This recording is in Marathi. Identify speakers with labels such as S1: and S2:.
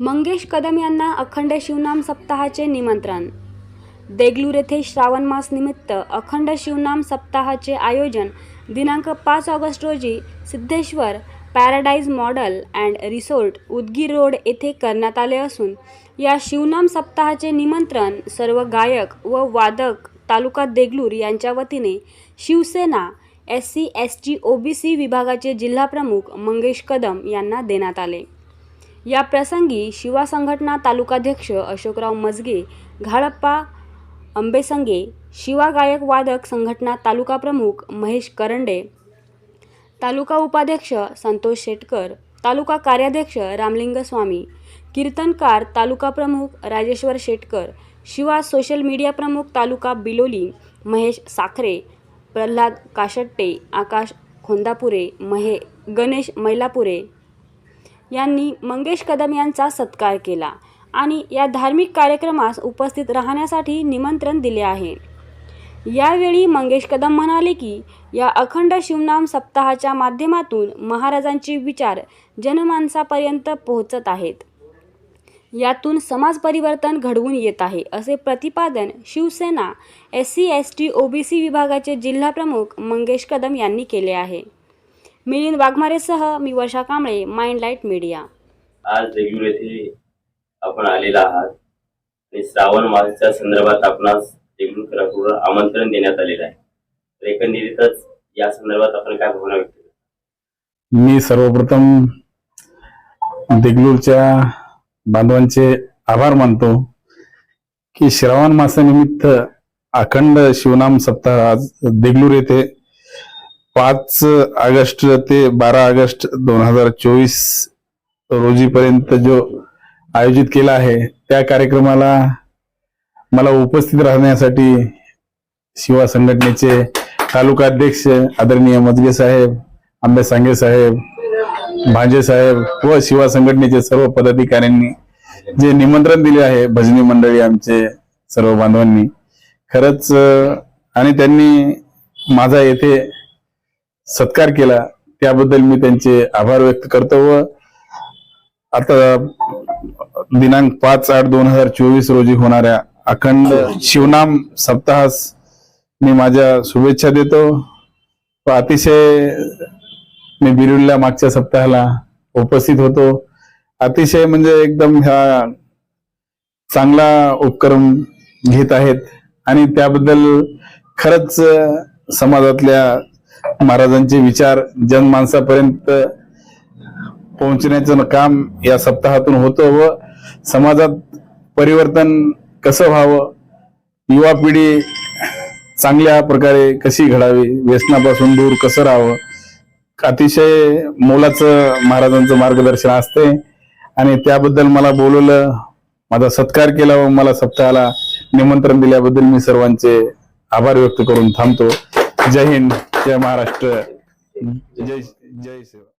S1: मंगेश कदम यांना अखंड शिवनाम सप्ताहाचे निमंत्रण. देगलूर येथे श्रावण मास निमित्त अखंड शिवनाम सप्ताहाचे आयोजन दिनांक पाच ऑगस्ट रोजी Siddheshwar Paradise Model and Resort Udgir road येथे करण्यात आले असून या शिवनाम सप्ताहाचे निमंत्रण सर्व गायक व वादक तालुका देगलूर यांच्या वतीने Shivsena S C S T O B C विभागाचे जिल्हाप्रमुख मंगेश कदम यांना देण्यात आले. या प्रसंगी शिवा संघटना तालुकाध्यक्ष अशोकराव मजगे घाळप्पा आंबेसंगे शिवा गायक वादक संघटना तालुका प्रमुख महेश करंडे तालुका उपाध्यक्ष संतोष शेटकर तालुका कार्याध्यक्ष रामलिंग स्वामी कीर्तनकार तालुका प्रमुख राजेश्वर शेटकर शिवा सोशल मीडिया प्रमुख तालुका बिलोली महेश साखरे प्रल्हाद काशट्टे आकाश खोंदापुरे महे गणेश मैलापुरे यांनी मंगेश कदम यांचा सत्कार केला आणि या धार्मिक कार्यक्रमास उपस्थित राहण्यासाठी निमंत्रण दिले आहे. यावेळी मंगेश कदम म्हणाले की या अखंड शिवनाम सप्ताहाच्या माध्यमातून महाराजांचे विचार जनमानसापर्यंत पोहोचत आहेत. यातून समाज परिवर्तन घडवून येत आहे असे प्रतिपादन Shivsena S C S T O B C विभागाचे जिल्हाप्रमुख मंगेश कदम यांनी केले आहे. मिलिंद वाघमारेसह मी Varsha Kamble mind light media.
S2: आज देगलूर येथे आपण आलेला आहात. आणि श्रावण मासाच्या संदर्भात आपणास देगलूरकरांकडून आमंत्रण देण्यात आलेलं आहे. तर एकंदरीतच या संदर्भात आपण काय भावना व्यक्त
S3: मी सर्वप्रथम देगलूरच्या बांधवांचे आभार मानतो की श्रावण मासानिमित्त अखंड शिवनाम सप्ताह आज देगलूर येथे पाच ऑगस्ट ते बारा ऑगस्ट दोन हजार चोवीस रोजीपर्यंत जो आयोजित केला आहे त्या कार्यक्रमाला मला उपस्थित राहण्यासाठी शिवा संघटनेचे तालुका अध्यक्ष आदरणीय मजगे साहेब आंबे सांगे साहेब भांजे साहेब व शिवा संघटनेचे सर्व पदाधिकाऱ्यांनी जे निमंत्रण दिले आहे भजनी मंडळी आमचे सर्व बांधवांनी खरंच आणि त्यांनी माझा येथे सत्कार केला. त्याबद्दल मी त्यांचे आभार व्यक्त करतो व आता दिनांक पाच आठ दोन हजार चोवीस रोजी होणाऱ्या अखंड शिवनाम सप्ताहास मी माझ्या शुभेच्छा देतो. व अतिशय मी बिरुडला मागच्या सप्ताहाला उपस्थित होतो. अतिशय म्हणजे एकदम ह्या चांगला उपक्रम घेत आहेत. आणि त्याबद्दल खरंच समाजातल्या महाराजांचे विचार जनमानसापर्यंत पोहोचण्याचं काम या सप्ताहातून होतं व समाजात परिवर्तन कसं व्हावं? युवा पिढी चांगल्या प्रकारे कशी घडावी? व्यसनापासून दूर कसं राहावं? अतिशय मोलाचं महाराजांचं मार्गदर्शन असते आणि त्याबद्दल मला बोलवलं माझा सत्कार केला व मला सप्ताहाला निमंत्रण दिल्याबद्दल मी सर्वांचे आभार व्यक्त करून थांबतो. जय हिंद. जय महाराष्ट्र. जय जय सेवा